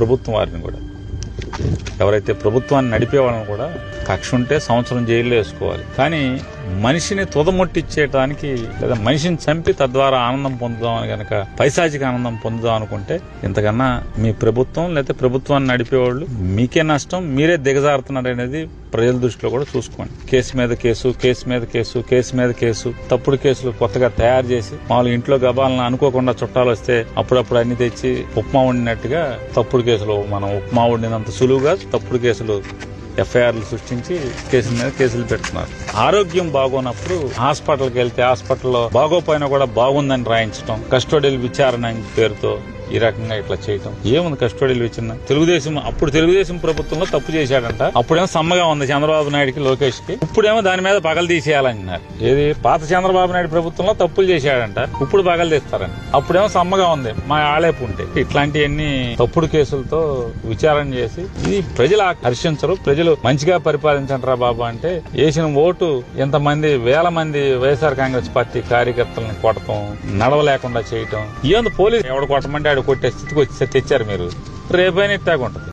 ప్రభుత్వం వారిని కూడా. ఎవరైతే ప్రభుత్వాన్ని నడిపే వాళ్ళని కూడా కక్ష ఉంటే సంవత్సరం జైల్లో వేసుకోవాలి. కానీ మనిషిని తుదముట్టిచ్చేయడానికి లేదా మనిషిని చంపి తద్వారా ఆనందం పొందుదామని కనుక గనక పైశాచిక ఆనందం పొందుదాం అనుకుంటే ఇంతకన్నా మీ ప్రభుత్వం లేదా ప్రభుత్వాన్ని నడిపేవాళ్ళు మీకే నష్టం మీరే దిగజారుతున్నారు అనేది ప్రజల దృష్టిలో కూడా చూసుకోండి. కేసు మీద కేసు కేసు మీద కేసు కేసు మీద కేసు తప్పుడు కేసులు కొత్తగా తయారు చేసి మామూలు ఇంట్లో గబాలను అనుకోకుండా చుట్టాలు వస్తే అప్పుడప్పుడు అన్ని తెచ్చి ఉప్మా వండినట్టుగా తప్పుడు కేసులు మనం ఉప్మా వండినంత సులువుగా తప్పుడు కేసులు ఎఫ్ఐఆర్లు సృష్టించి కేసుల మీద కేసులు పెడుతున్నారు. ఆరోగ్యం బాగోనప్పుడు హాస్పిటల్కి వెళ్తే హాస్పిటల్లో బాగోపోయినా కూడా బాగుందని రాయించడం కస్టోడియల్ విచారణ పేరుతో ఈ రకంగా ఇట్లా చేయటం. ఏముంది కస్టడీలు విచారణ తెలుగుదేశం అప్పుడు తెలుగుదేశం ప్రభుత్వంలో తప్పు చేశాడంట. అప్పుడేమో సమ్మగా ఉంది చంద్రబాబు నాయుడుకి లోకేష్కి ఇప్పుడేమో దాని మీద పగలు తీసేయాలంటున్నారు ఏది? పాత చంద్రబాబు నాయుడు ప్రభుత్వంలో తప్పులు చేశాడంట. ఇప్పుడు పగలు తీస్తారని అప్పుడేమో సమ్మగా ఉంది. మా ఆళేపు ఉంటే. ఇట్లాంటివన్నీ తప్పుడు కేసులతో విచారణ చేసి ఇది ప్రజలు హర్షించరు. ప్రజలు మంచిగా పరిపాలించంటారా బాబు అంటే వేసిన ఓటు ఎంతమంది వేల మంది వైఎస్ఆర్ కాంగ్రెస్ పార్టీ కార్యకర్తలను కొట్టడం నడవలేకుండా చేయటం. ఏంది పోలీసు ఎవడు కొట్టమంటే కొట్టే స్థితికి వచ్చి తెచ్చారు మీరు. రేపైనా ఇట్టాగుంటది.